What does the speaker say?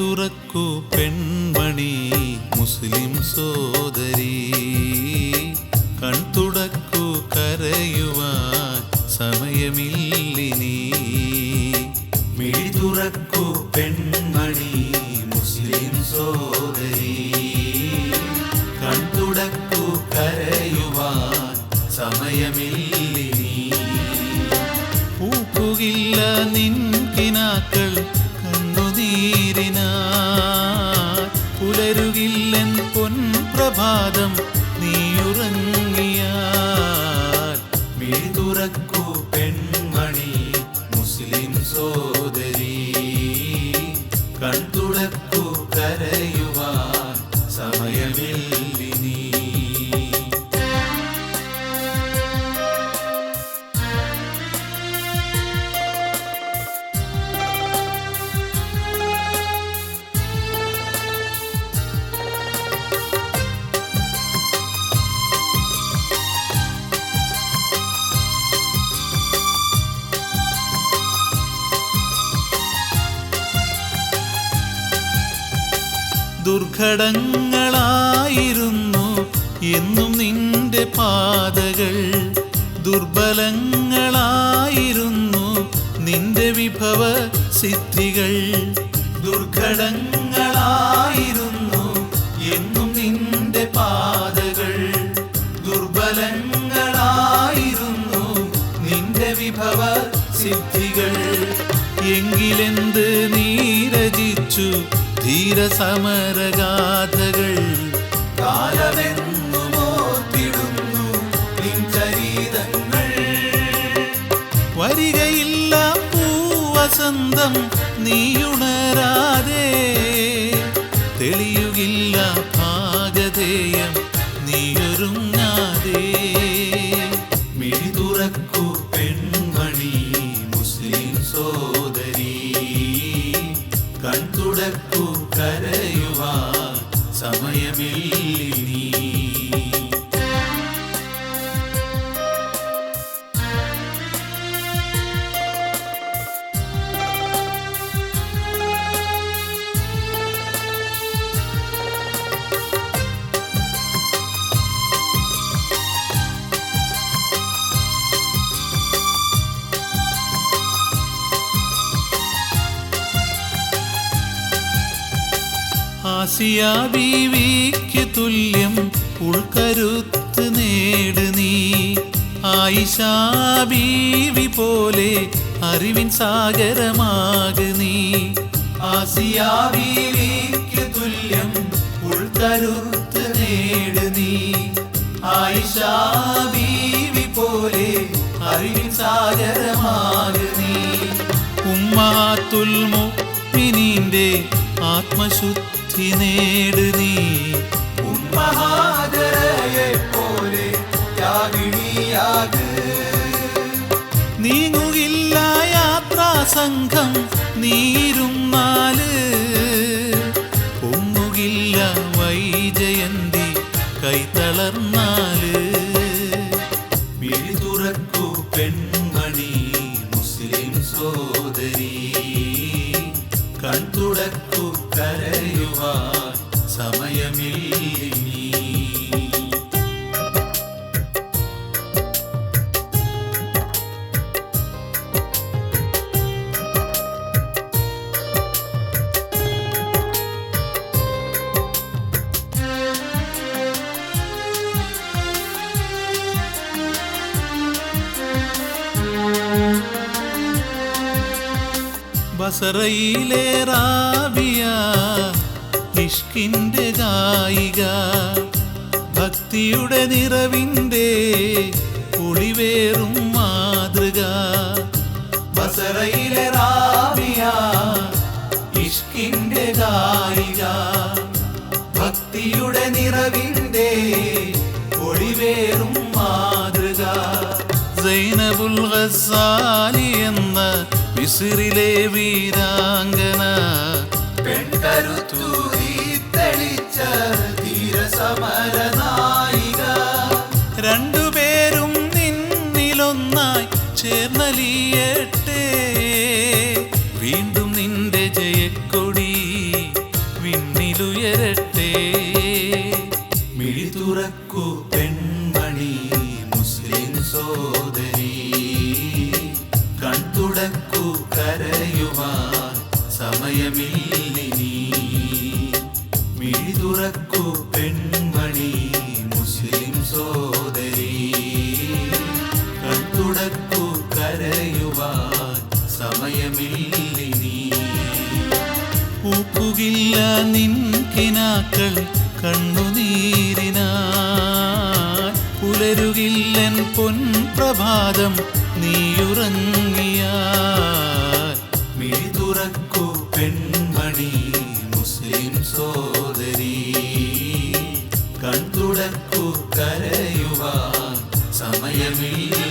തുറക്കൂ പെൺമണി മുസ്ലിം സോദരി. കൺതുടക്കൂ കരയുവാൻ സമയമില്ലിനി. മിഴി തുറക്കൂ പെൺമണി മുസ്ലിം സോദരി. കൺതുടക്കൂ കരയുവാൻ സമയമില്ലിനി. പൂക്കുകില്ല നിൻകിനാക്കൾ കിനാക്കൾ പുലരുകില്ലൻ പൊൻപ്രഭാതം ദുർഘടങ്ങളായിരുന്നു. എന്നും നിന്റെ പാതകൾ ദുർബലങ്ങളായിരുന്നു. നിന്റെ വിഭവ സിദ്ധികൾ ദുർഘടങ്ങളായിരുന്നു. എന്നും നിന്റെ പാതകൾ ദുർബലങ്ങളായിരുന്നു. നിന്റെ വിഭവ സിദ്ധികൾ എങ്കിലെന്ത് നീരജിച്ചു வீர சமர ആസിയ ബീവിക്ക് തുല്യം ഉൾക്കരുത്ത് നേട് നീ. ആയിഷാ ബീവി പോലെ അറിവിൻ സാഗരമാക് നീ. ആസിയ ബീവിക്ക് തുല്യം ഉൾക്കരുത്ത് നേട് നീ. ആയിഷാ ബീവി പോലെ അറിവിൻ സാഗരമാക് നീ. ഉമ്മാത്തുൽ മുഅ്മിനീന്റെ ആത്മശുദ്ധി നേട് നീ. ഉമ്മഹാജരയെ പോലെ ത്യാഗിണിയാക് നീങ്ങുകില്ല യാത്രാ സംഘം നീരും ബസറയിലെ റാബിയ ഇഷ്കിന്റെ ഗായിക. ഭക്തിയുടെ നിറവിന്റെ ഒളിവേറും മാതൃക. ബസറയിലെ റാബിയ ഇഷ്കിന്റെ ഗായിക. ഭക്തിയുടെ നിറവിന്റെ ഒളിവേറും മാതൃക. സൈനബുൽ ഗസാലി എന്ന മിസിറിലെ വീരാംഗന. പെൺകരുത്തൂറി തെളിച്ച ധീരസമരനായിക. രണ്ടുപേരും നിന്നിലൊന്നായി ചേർന്നലിയട്ടെ. വീണ്ടും നിന്റെ ജയക്കൊടി വിണ്ണിലുയരട്ടെ. പറയുവാൻ സമയമില്ലിനി മിഴിതുറക്കൂ പെൺമണി മുസ്ലിം സോദരി. കത്തുടക്കൂ കരയുവാൻ സമയമില്ലിനി പൂക്കുകില്ല നിൻകിനാക്കൾ കണ്ണുനീരിനാ പുലരുകില്ലൻ പൊൻപ്രഭാതം നീയുറങ്ങിയാ പെൺമണി മുസ്ലിം സോദരി. കൺതുടക്കു കരയുവാൻ സമയമില്ല.